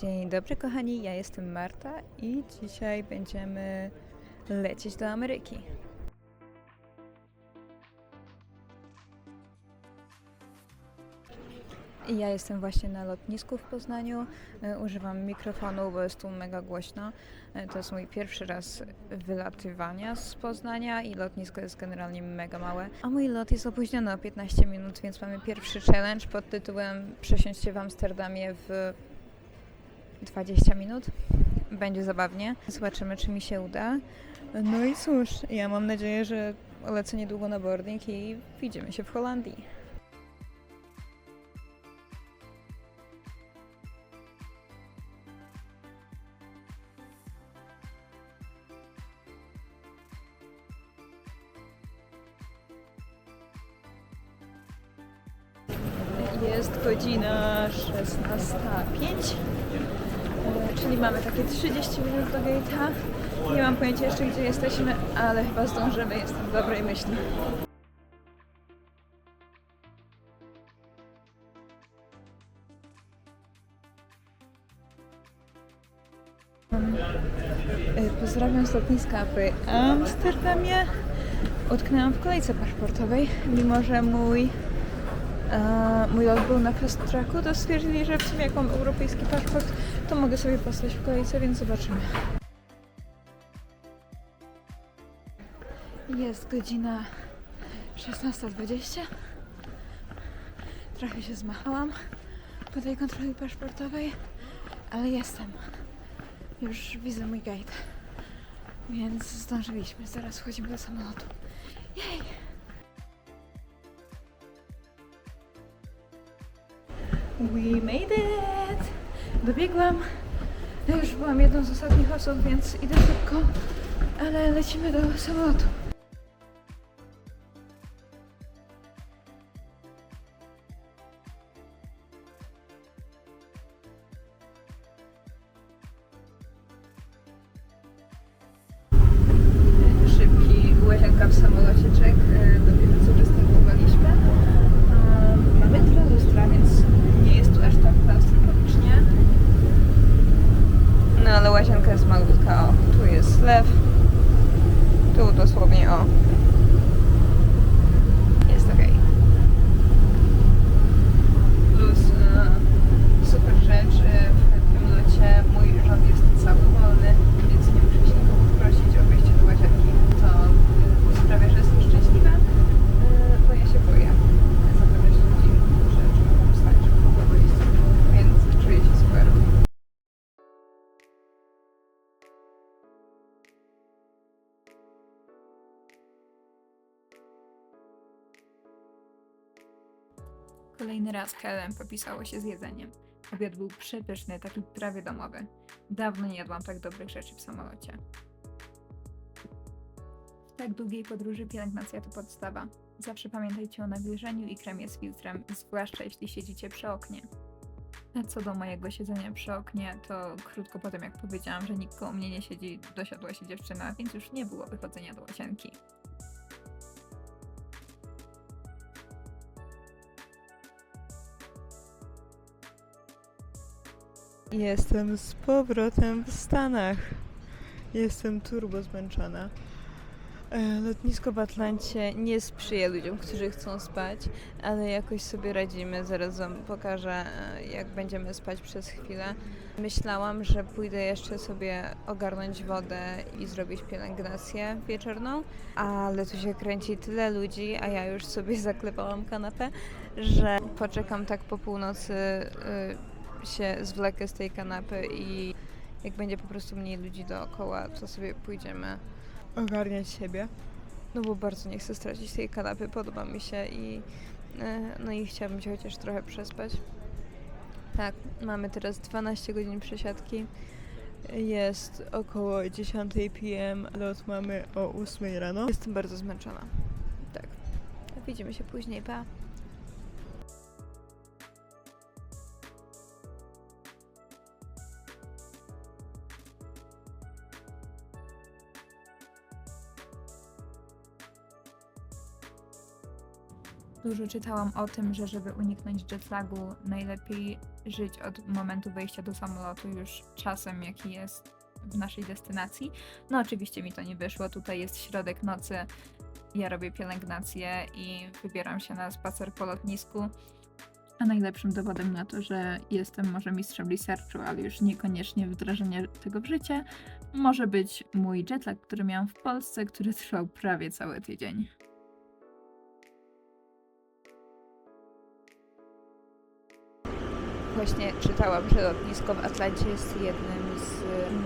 Dzień dobry kochani, ja jestem Marta i dzisiaj będziemy lecieć do Ameryki. Ja jestem właśnie na lotnisku w Poznaniu. E, Używam mikrofonu, bo jest tu mega głośno. E, To jest mój pierwszy raz wylatywania z Poznania i lotnisko jest generalnie mega małe. A mój lot jest opóźniony o 15 minut, więc mamy pierwszy challenge pod tytułem Przesiąść się w Amsterdamie w 20 minut. Będzie zabawnie. Zobaczymy, czy mi się uda. No i cóż, ja mam nadzieję, że lecę niedługo na boarding i widzimy się w Holandii. Jest godzina 16.05, e, czyli mamy takie 30 minut do gate'a. Nie mam pojęcia jeszcze gdzie jesteśmy, ale chyba zdążymy, jestem w dobrej myśli. E, Pozdrawiam z lotniska w Amsterdamie. Utknęłam w kolejce paszportowej, mimo że mój mój lot był na fast tracku, to stwierdzili, że w sumie jak mam europejski paszport, to mogę sobie postać w kolejce, więc zobaczymy. Jest godzina 16.20. Trochę się zmachałam po tej kontroli paszportowej, ale jestem. Już widzę mój gate. Więc zdążyliśmy. Zaraz wchodzimy do samolotu. Jej! We made it! Dobiegłam. Ja już byłam jedną z ostatnich osób, więc idę szybko, ale lecimy do samolotu. Szybki łazienka w samolocie czek. e, Dopiero co wystartowaliśmy. Um, Mamy tyle lustra, więc aż tak klaustrofobicznie. No ale łazienka jest malutka, o. Tu jest zlew. Tu dosłownie, o. Jest okej. Plus e, super rzecz, w tym locie mój Kolejny raz Helen popisało się z jedzeniem. Obiad był przepyszny, taki prawie domowy. Dawno nie jadłam tak dobrych rzeczy w samolocie. W tak długiej podróży pielęgnacja to podstawa. Zawsze pamiętajcie o nawilżeniu i kremie z filtrem, zwłaszcza jeśli siedzicie przy oknie. A co do mojego siedzenia przy oknie, to krótko po tym jak powiedziałam, że nikt koło mnie nie siedzi, dosiadła się dziewczyna, więc już nie było wychodzenia do łazienki. Jestem z powrotem w Stanach. Jestem turbo zmęczona. E, Lotnisko w Atlancie nie sprzyja ludziom, którzy chcą spać, ale jakoś sobie radzimy. Zaraz Wam pokażę, e, jak będziemy spać przez chwilę. Myślałam, że pójdę jeszcze sobie ogarnąć wodę i zrobić pielęgnację wieczorną, ale tu się kręci tyle ludzi, a ja już sobie zaklepałam kanapę, że poczekam tak po północy. y, się zwlekę z tej kanapy i jak będzie po prostu mniej ludzi dookoła, to sobie pójdziemy ogarniać siebie. No bo bardzo nie chcę stracić tej kanapy, podoba mi się i e, no i chciałabym się chociaż trochę przespać. Tak, mamy teraz 12 godzin przesiadki. Jest około 10 p.m. Lot mamy o 8 rano. Jestem bardzo zmęczona. Tak. Widzimy się później, pa. Dużo czytałam o tym, że żeby uniknąć jetlagu, najlepiej żyć od momentu wejścia do samolotu już czasem, jaki jest w naszej destynacji. No oczywiście mi to nie wyszło, tutaj jest środek nocy, ja robię pielęgnację i wybieram się na spacer po lotnisku. A najlepszym dowodem na to, że jestem może mistrzem researchu, ale już niekoniecznie wdrażania tego w życie, może być mój jetlag, który miałam w Polsce, który trwał prawie cały tydzień. Właśnie czytałam, że lotnisko w Atlancie jest jednym z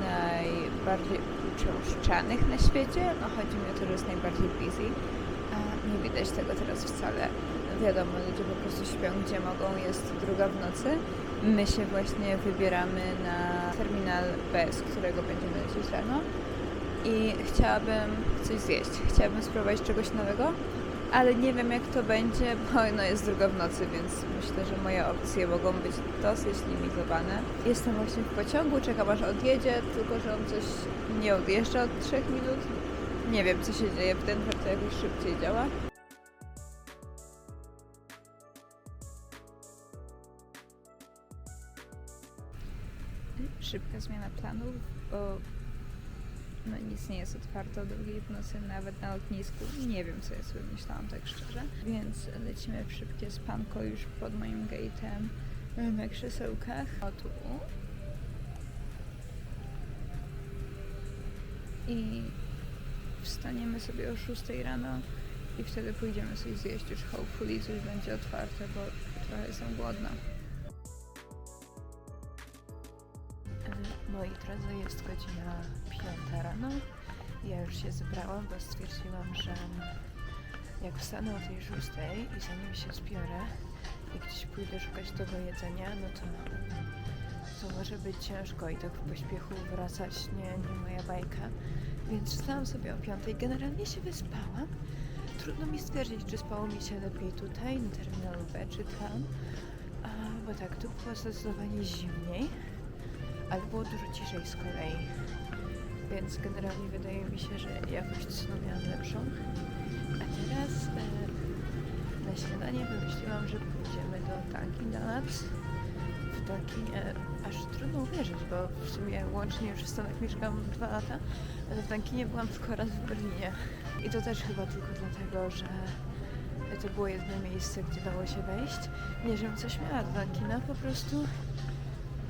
najbardziej uczęszczanych na świecie. No chodzi mi o to, że jest najbardziej busy. A nie widać tego teraz wcale. Wiadomo, ludzie po prostu śpią gdzie mogą, jest druga w nocy. My się właśnie wybieramy na terminal B, z którego będziemy lecieć rano. I chciałabym coś zjeść. Chciałabym spróbować czegoś nowego, ale nie wiem jak to będzie, bo no jest druga w nocy, więc myślę, że moje opcje mogą być dosyć limitowane. Jestem właśnie w pociągu, czekam aż odjedzie, tylko że on coś nie odjeżdża od 3 minut. Nie wiem co się dzieje w Denver, to jakoś szybciej działa. Szybka zmiana planów, bo no nic nie jest otwarte o drugiej w nocy, nawet na lotnisku. Nie wiem, co ja sobie myślałam, tak szczerze. Więc lecimy w szybkie spanko już pod moim gate'em na krzesełkach. O tu. I wstaniemy sobie o 6 rano i wtedy pójdziemy coś zjeść. Już hopefully coś będzie otwarte, bo trochę jestem głodna. Drodzy, jest godzina 5 rano. Ja już się zebrałam, bo stwierdziłam, że jak wstanę o tej 6 i zanim się zbiorę i gdzieś pójdę szukać tego jedzenia, no to, to może być ciężko i tak w pośpiechu wracać nie, nie moja bajka. Więc wstałam sobie o 5. Generalnie się wyspałam. Trudno mi stwierdzić, czy spało mi się lepiej tutaj, na terminalu B, czy tam. A, bo tak, tu było zdecydowanie zimniej ale było dużo ciszej z kolei. Więc generalnie wydaje mi się, że jakość snu miałam lepszą. A teraz e, na śniadanie wymyśliłam, że pójdziemy do Dunkin Donuts. W Dunkinie aż trudno uwierzyć, bo w sumie łącznie już w Stanach mieszkam dwa lata, ale w Dunkinie byłam tylko raz w Berlinie. I to też chyba tylko dlatego, że to było jedyne miejsce, gdzie dało się wejść. Nie, żebym coś miała do Dunkina, po prostu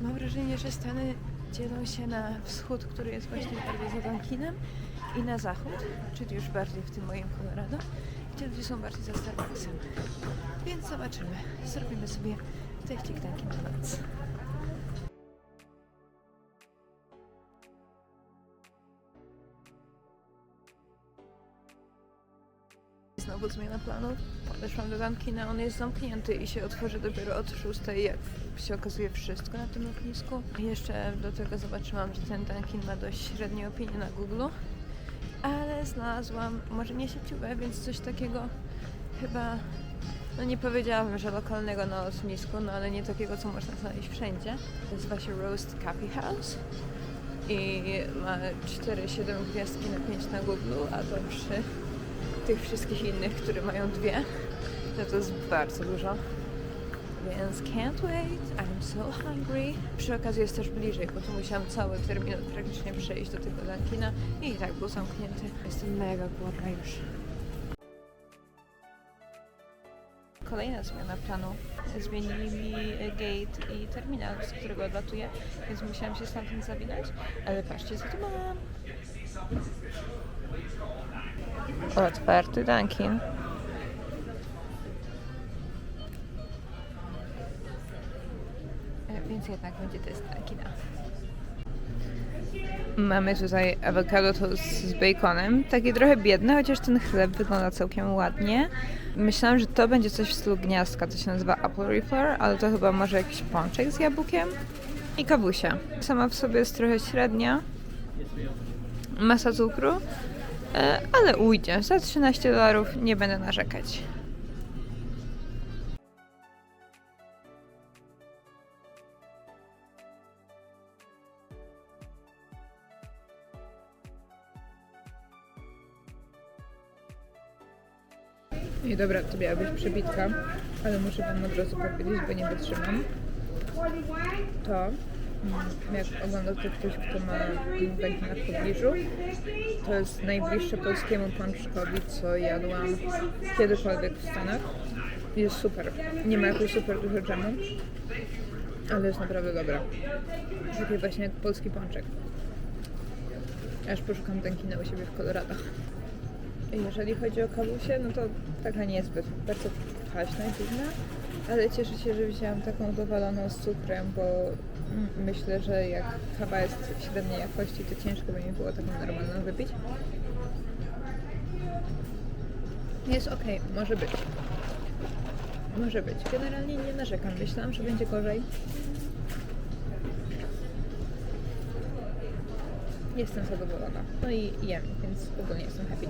Mam wrażenie, że Stany dzielą się na wschód, który jest właśnie bardziej za Dunkinem i na zachód, czyli już bardziej w tym moim Colorado, gdzie ludzie są bardziej za Starbucksem. Więc zobaczymy. Zrobimy sobie teścik Dunkin Donuts. Znowu zmiana planów. Weszłam do Dunkina, on jest zamknięty i się otworzy dopiero od 6, jak się okazuje wszystko na tym lotnisku. Jeszcze do tego zobaczyłam, że ten Dunkin ma dość średnie opinie na Google, ale znalazłam, może nie sieciówę, więc coś takiego chyba, no nie powiedziałabym, że lokalnego na lotnisku, no ale nie takiego, co można znaleźć wszędzie. Nazywa się Roast Coffee House i ma 4,7 gwiazdki na 5 na Google, a to przy tych wszystkich innych, które mają dwie, no to jest bardzo dużo. Więc can't wait, I'm so hungry. Przy okazji jest też bliżej, bo tu musiałam cały terminal praktycznie przejść do tego Dunkina i tak był zamknięty. Jestem mega głodna już. Kolejna zmiana planu. Zmienili mi gate i terminal, z którego odlatuję, więc musiałam się stamtąd zawinąć, ale patrzcie co tu mam. Otwarty Dunkin. E, Więc jednak będzie test Dunkina. Mamy tutaj awokado toast z baconem. Taki trochę biedny, chociaż ten chleb wygląda całkiem ładnie. Myślałam, że to będzie coś w stylu gniazdka, to się nazywa apple rifler, ale to chyba może jakiś pączek z jabłkiem. I kawusia. Sama w sobie jest trochę średnia. Masa cukru. E, ale ujdzie. Za 13 dolarów nie będę narzekać. I dobra, to miała być przebitka, ale muszę wam od razu powiedzieć, bo nie wytrzymam. to, jak ogląda to ktoś, kto ma węgi na pobliżu, to jest najbliższe polskiemu pączkowi, co jadłam kiedykolwiek w Stanach. Jest super. Nie ma jakoś super dużo dżemu, ale jest naprawdę dobra. Taki właśnie jak polski pączek. Aż poszukam Dunkina u siebie w Colorado. Jeżeli chodzi o kawusię, no to taka niezbyt, bardzo kwaśna i dziwna, ale cieszę się, że wzięłam taką dowaloną z cukrem, bo myślę, że jak kawa jest średniej jakości, to ciężko by mi było taką normalną wypić. Jest okej, może być. Może być. Generalnie nie narzekam. Myślałam, że będzie gorzej. Jestem zadowolona. No i jem, więc ogólnie jestem happy.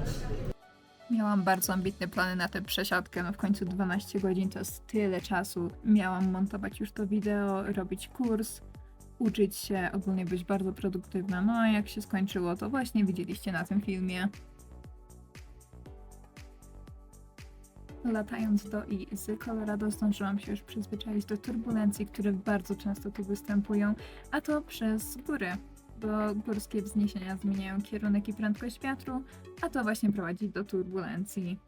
Miałam bardzo ambitne plany na tę przesiadkę, no w końcu 12 godzin to jest tyle czasu. Miałam montować już to wideo, robić kurs, uczyć się, ogólnie być bardzo produktywna. No a jak się skończyło, to właśnie widzieliście na tym filmie. Latając do i z Colorado zdążyłam się już przyzwyczaić do turbulencji, które bardzo często tu występują, a to przez góry, bo górskie wzniesienia zmieniają kierunek i prędkość wiatru, a to właśnie prowadzi do turbulencji.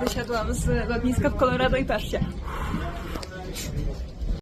Wysiadłam z lotniska w Colorado i patrzcie.